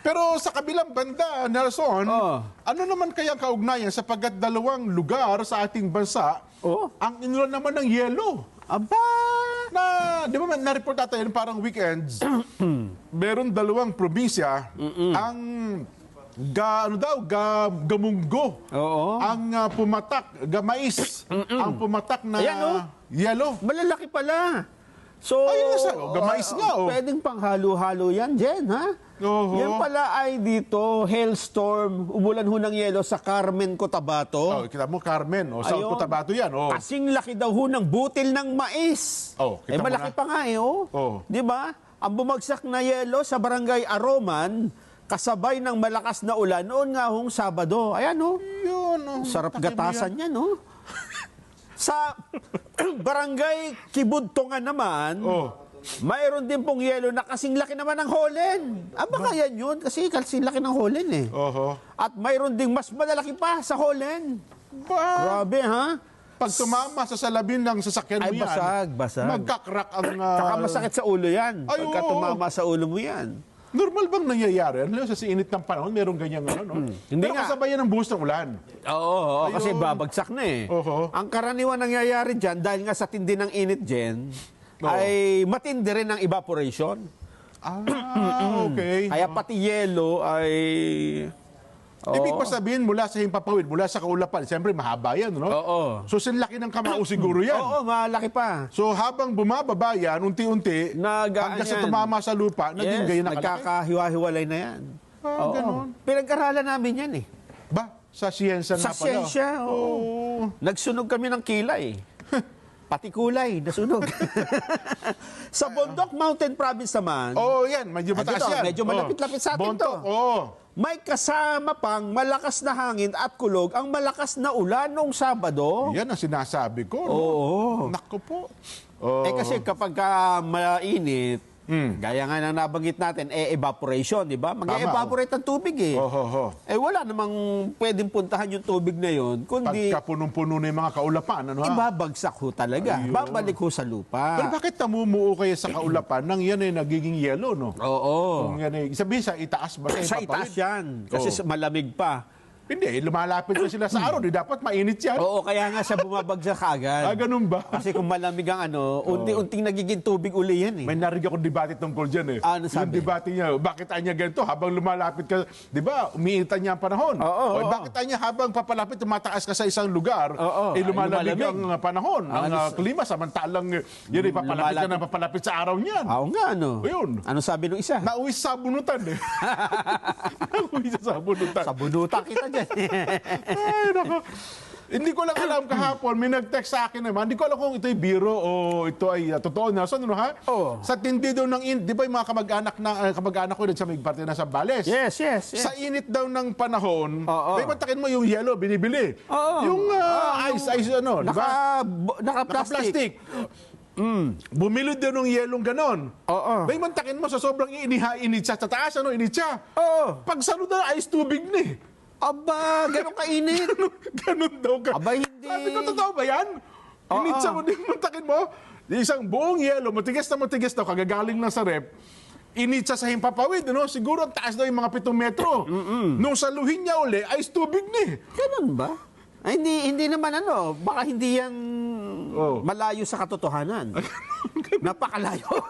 Pero sa kabilang banda, Nelson, Oh. ano naman kaya ang kaugnayan sapagkat dalawang lugar sa ating bansa Oh. ang inulan naman ng yelo? Aba! Na, di ba man, na-report natin parang weekends, meron dalawang probinsya ang ga, ano daw, ga, gamunggo. Oo. Ang ah, pumatak, gamais, ang pumatak na Ayan, oh. yelo. Malalaki pala. So, Ayun sa- oh, gamais nga, oh. Pwedeng pang halo-halo yan, Jen, ha? Oo. Yan pala ay dito, hailstorm, umulan ho ng yelo sa Carmen, Oh, Cotabato. kita mo, Carmen, o South Ayun. Cotabato yan. Oh. Kasing laki daw ho ng butil ng mais. Oh, kita eh, malaki na. pa nga eh, oh. Oh. Di ba? Ang bumagsak na yelo sa barangay Aroman, kasabay ng malakas na ulan noon nga hong Sabado. Ayan, oh. Yun, oh. Sarap gatasan yan, no? Sa barangay Kibudtongan naman, Oh. mayroon din pong yelo na kasing laki naman ng holen. Ah, baka yan yun, kasi kasing laki ng holen eh. Oho. At mayroon ding mas malalaki pa sa holen. Ba, Grabe, ha? pag tumama sa salabin ng sasakyan mo Ay, yan, basag, basag. magkakrak ang... ah, Saka masakit sa ulo yan. Ay, Pagka oo. tumama sa ulo mo yan. Normal bang nangyayari? Ano sa init ng panahon, meron ganyan ano, no? Hmm. Hindi Pero nga. kasabay yan ng buhos ng ulan. Oo, oo, kasi Ayun. babagsak na eh. Oho. Ang karaniwan nangyayari dyan, dahil nga sa tindi ng init dyan, Oo. ay matindi rin ang evaporation. Ah, okay. Kaya pati yelo ay... Oo. Ibig pa sabihin, mula sa himpapawid, mula sa kaulapan, siyempre mahaba yan, no? Oo. So, sinlaki ng kamao siguro yan. Oo, malaki pa. So, habang bumababa yan, unti-unti, hanggang sa tumama sa lupa, naging Yes, ganyan na nagkakahiwa-hiwalay na yan. Ah, Oo. ganon. Pinag-aralan namin yan eh. Ba, sa siyensya na Sa pala. siyensya, oo. Oo. Nagsunog kami ng kilay. Pati kulay, nasunog. sa Bondok Mountain Province naman, Oo, yan. Medyo Ah, mataas yan. medyo malapit-lapit sa atin Bontok, to. Oo. may kasama pang malakas na hangin at kulog ang malakas na ulan noong Sabado. Yan ang sinasabi ko. No? Oo. Naku po. Oo. Eh kasi kapag ka mainit, Mm. gaya nga na nabanggit natin, eh evaporation, di ba? Mag-evaporate ang tubig eh. Oh, ho, ho. Eh wala namang pwedeng puntahan yung tubig na yon, kundi Pagka punong-puno na yung mga kaulapan, ano ha? ibabagsak ho talaga. Ayun. Babalik ho sa Pero lupa. bakit namumuo kayo sa kaulapan nang yan ay nagiging yelo, no? Oo. Kung yan ay, sabihin sa itaas ba? Sa itaas yan. Kasi sa- malamig pa. Hindi, lumalapit na sila sa araw. Di dapat mainit yan. Oo, kaya nga siya bumabagsak agad. Ah, ganun ba? Kasi kung malamig ang ano, unti-unting nagiging tubig uli yan eh. May narinig akong debate tungkol dyan eh. Ano Yung sabi? debate niya, bakit anya ganito habang lumalapit ka, di ba, umiintan niya ang panahon. Oo, O, oo. bakit anya habang papalapit, tumataas ka sa isang lugar, Oo, eh lumalamig ay, lumalamig. ang uh, panahon, ang Ano uh, sa- klima, samantalang uh, yun ay papalapit ka Lumalapit. na papalapit sa araw niyan. Oo nga, ano? Ayun. Ano sabi nung isa? Nauwi sa sabunutan eh. Nauwi sa sabunutan. Sa bunuta kita dyan. Ay, nako. Hindi ko lang alam kahapon, may nag-text sa akin naman. Hindi ko alam kung ito'y biro o ito ay uh, totoo na. Ano ha? Oo. Sa tindi daw ng init, di ba yung mga kamag-anak na uh, kamag-anak ko sa may parte na sa Bales? yes, yes, yes. Sa init daw ng panahon, Oo. may matakin mo yung yellow, binibili. Oo. Yung uh, ice, ice ano, di Naka, ba? bo- naka-plastic. Mm. Bumilod daw ng yelong ganon. Oo. May mantakin mo sa sobrang iniha, init siya. Sa taas, ano, init siya. Oo. Pag sa na, ice tubig na eh. Aba, ganun kainit. Ganun, ganun daw ka. Aba, hindi. Sabi ko, totoo ba yan? Oo. Initsa mo din, mantakin mo. Isang buong yelo, matigas na matigas daw, kagagaling na sa rep. Initsa sa himpapawid, ano? siguro ang taas daw yung mga pitong metro. Nung saluhin niya uli, ice tubig ni. Ganun ba? Ay, hindi, hindi naman ano, baka hindi yan Oh. malayo sa katotohanan. Napakalayo.